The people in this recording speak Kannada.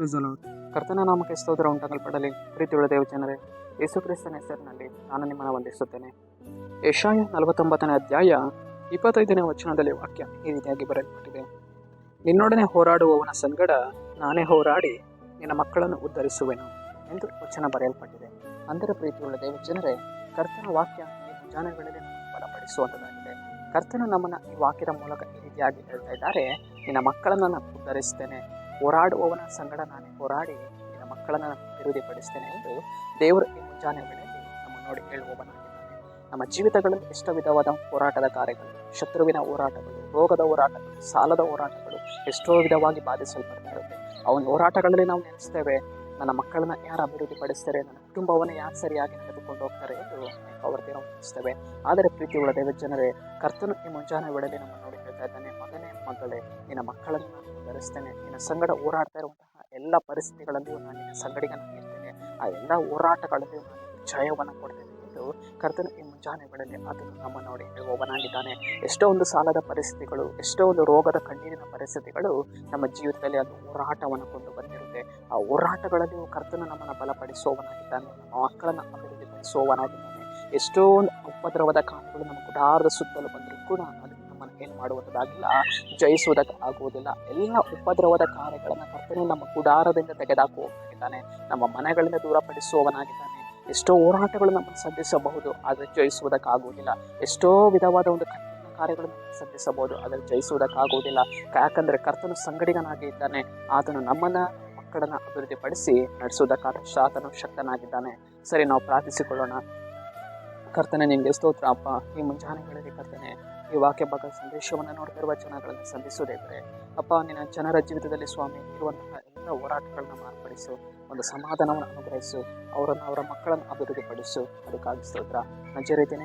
ಪ್ರಿಸಲೋಡ್ ಕರ್ತನ ನಾಮಕ್ಕೆ ಸ್ತೋತ್ರ ಉಂಟಾಗಲ್ಪಡಲಿ. ಪ್ರೀತಿಯುಳ್ಳ ದೇವ ಜನರೇ ಯೇಸು ಕ್ರಿಸ್ತನ ಹೆಸರಿನಲ್ಲಿ ನಾನು ನಿಮ್ಮನ್ನು ವಂದಿಸುತ್ತೇನೆ. ಯಶಾಯ ನಲವತ್ತೊಂಬತ್ತನೇ ಅಧ್ಯಾಯ ಇಪ್ಪತ್ತೈದನೇ ವಚನದಲ್ಲಿ ವಾಕ್ಯ ಈ ರೀತಿಯಾಗಿ ಬರೆಯಲ್ಪಟ್ಟಿದೆ. ನಿನ್ನೊಡನೆ ಹೋರಾಡುವವನ ಸಂಗಡ ನಾನೇ ಹೋರಾಡಿ ನಿನ್ನ ಮಕ್ಕಳನ್ನು ಉದ್ಧರಿಸುವೆನು ಎಂದು ವಚನ ಬರೆಯಲ್ಪಟ್ಟಿದೆ. ಅಂದರೆ ಪ್ರೀತಿಯುಳ್ಳ ದೇವ ಜನರೇ ಕರ್ತನ ವಾಕ್ಯ ಈ ಬಲಪಡಿಸುವಂತದಾಗಿದೆ ಬಲಪಡಿಸುವಂಥದ್ದಾಗಿದೆ ಕರ್ತನು ನಮ್ಮನ್ನು ಈ ವಾಕ್ಯದ ಮೂಲಕ ಈ ರೀತಿಯಾಗಿ ಹೇಳ್ತಾ ಇದ್ದಾರೆ, ನಿನ್ನ ಮಕ್ಕಳನ್ನು ನಾನು ಉದ್ಧರಿಸ್ತೇನೆ. ಹೋರಾಡುವವನ ಸಂಗಡ ನಾನೇ ಹೋರಾಡಿ ನಿನ್ನ ಮಕ್ಕಳನ್ನು ನಾನು ಅಭಿವೃದ್ಧಿಪಡಿಸ್ತೇನೆ ಎಂದು ದೇವರು ಈ ಮುಂಜಾನೆ ವೇಳೆಯಲ್ಲಿ ನಮ್ಮ ನೋಡಿ ಹೇಳುವವನಾಗಿದ್ದಾನೆ. ನಮ್ಮ ಜೀವಿತಗಳಲ್ಲಿ ಎಷ್ಟೋ ವಿಧವಾದ ಹೋರಾಟದ ಕಾರ್ಯಗಳು, ಶತ್ರುವಿನ ಹೋರಾಟಗಳು, ರೋಗದ ಹೋರಾಟಗಳು, ಸಾಲದ ಹೋರಾಟಗಳು ಎಷ್ಟೋ ವಿಧವಾಗಿ ಬಾಧಿಸಲ್ಪಡ್ತಾ ಇರುತ್ತೆ ಅವನ ಹೋರಾಟಗಳಲ್ಲಿ ನಾವು ನೆನೆಸ್ತೇವೆ, ನನ್ನ ಮಕ್ಕಳನ್ನ ಯಾರು ಅಭಿವೃದ್ಧಿಪಡಿಸ್ತಾರೆ, ನನ್ನ ಕುಟುಂಬವನ್ನು ಯಾರು ಸರಿಯಾಗಿ ನಡೆದುಕೊಂಡು ಹೋಗ್ತಾರೆ ಎಂದು ಅವರಿಗೆ ನಾವು ನೆನೆಸ್ತೇವೆ. ಆದರೆ ಪ್ರೀತಿಯುಳ್ಳ ದೇವ ಜನರೇ ಕರ್ತನು ಈ ಮುಂಜಾನೆ ವೇಳೆಯಲ್ಲಿ ನಮ್ಮ ನೋಡಿ ಹೇಳ್ತಾ ಇದ್ದಾನೆ, ಮಗನೇ ಮಗಳೇ, ನಿನ್ನ ಮಕ್ಕಳನ್ನು ನಾನು ಉದ್ಧರಿಸ್ತೇನೆ ನಿನ್ನ ಸಂಗಡ ಹೋರಾಡ್ತಾ ಇರುವಂತಹ ಎಲ್ಲ ಪರಿಸ್ಥಿತಿಗಳಲ್ಲಿಯೂ ನಾನು ನಿನ್ನ ಸಂಗಡಿಗನಾಗಿರ್ತೇನೆ ಆ ಎಲ್ಲ ಹೋರಾಟಗಳಲ್ಲಿ ನಾನು ಜಯವನ್ನು ಕೊಡ್ತೇನೆ ಎಂದು ಕರ್ತನ ಈ ಮುಂಜಾನೆಗಳಲ್ಲಿ ಅದನ್ನು ನಮ್ಮ ನೋಡಿ ಹೇಳುವವನಾಗಿದ್ದಾನೆ ಎಷ್ಟೋ ಒಂದು ಸಾಲದ ಪರಿಸ್ಥಿತಿಗಳು, ಎಷ್ಟೋ ಒಂದು ರೋಗದ ಕಣ್ಣೀರಿನ ಪರಿಸ್ಥಿತಿಗಳು ನಮ್ಮ ಜೀವಿತದಲ್ಲಿ ಅದು ಹೋರಾಟವನ್ನು ಕೊಂಡು ಬಂದಿರುತ್ತೆ. ಆ ಹೋರಾಟಗಳಲ್ಲಿಯೂ ಕರ್ತನ ನಮ್ಮನ್ನು ಬಲಪಡಿಸುವವನಾಗಿದ್ದಾನೆ. ನಮ್ಮ ಮಕ್ಕಳನ್ನು ಅಭಿವೃದ್ಧಿಪಡಿಸುವವನಾಗಿದ್ದಾನೆ. ಎಷ್ಟೋ ಉಪದ್ರವದ ಕಾಲಗಳು ನಮ್ಮ ಗುಡಾರದ ಸುತ್ತಲೂ ಬಂದರೂ ಕೂಡ ಅದು ಮಾಡುವುದಾಗಿಲ್ಲ ಜಯಿಸುವುದಕ್ಕೆ ಆಗುವುದಿಲ್ಲ. ಎಲ್ಲ ಉಪದ್ರವದ ಕಾರ್ಯಗಳನ್ನು ಕರ್ತನೆ ನಮ್ಮ ಗುಡಾರದಿಂದ ತೆಗೆದಾಕುವವನಾಗಿದ್ದಾನೆ ನಮ್ಮ ಮನೆಗಳಿಂದ ದೂರಪಡಿಸುವವನಾಗಿದ್ದಾನೆ. ಎಷ್ಟೋ ಹೋರಾಟಗಳು ನಮ್ಮನ್ನು ಸಂಧಿಸಬಹುದು ಆದರೆ ಜಯಿಸುವುದಕ್ಕಾಗುವುದಿಲ್ಲ. ಎಷ್ಟೋ ವಿಧವಾದ ಒಂದು ಕಾರ್ಯಗಳನ್ನು ಸಂಧಿಸಬಹುದು ಆದರೆ ಜಯಿಸುವುದಕ್ಕಾಗುವುದಿಲ್ಲ. ಯಾಕಂದರೆ ಕರ್ತನು ಸಂಗಡಿಗನಾಗಿ ಇದ್ದಾನೆ. ಆತನು ನಮ್ಮನ್ನ ಮಕ್ಕಳನ್ನ ಅಭಿವೃದ್ಧಿಪಡಿಸಿ ನಡೆಸುವುದಕ್ಕಾದ ಶಾತನು ಶಕ್ತನಾಗಿದ್ದಾನೆ. ಸರಿ, ನಾವು ಪ್ರಾರ್ಥಿಸಿಕೊಳ್ಳೋಣ. ಕರ್ತನೆ, ನಿಮಗೆ ಸ್ತೋತ್ರ. ಅಪ್ಪ, ಈ ಮುಂಜಾನೆಗಳಲ್ಲಿ ಕರ್ತನೆ ಈ ವಾಕ್ಯ ಭಾಗ ಸಂದೇಶವನ್ನು ನೋಡ್ತಿರುವ ಜನಗಳನ್ನು ಸಂಧಿಸುವುದಿದ್ರೆ ಅಪ್ಪ, ನಿನ್ನ ಜನರ ಜೀವಿತದಲ್ಲಿ ಸ್ವಾಮಿ, ಇರುವಂತಹ ಎಲ್ಲ ಹೋರಾಟಗಳನ್ನ ಮಾರ್ಪಡಿಸು. ಒಂದು ಸಮಾಧಾನವನ್ನು ಅನುಗ್ರಹಿಸು. ಅವರನ್ನು ಅವರ ಮಕ್ಕಳನ್ನು ಅಭಿವೃದ್ಧಿಪಡಿಸು. ಅದಕ್ಕಾಗಿ ಸ್ತೋತ್ರ. ನಜ ರೀತಿಯ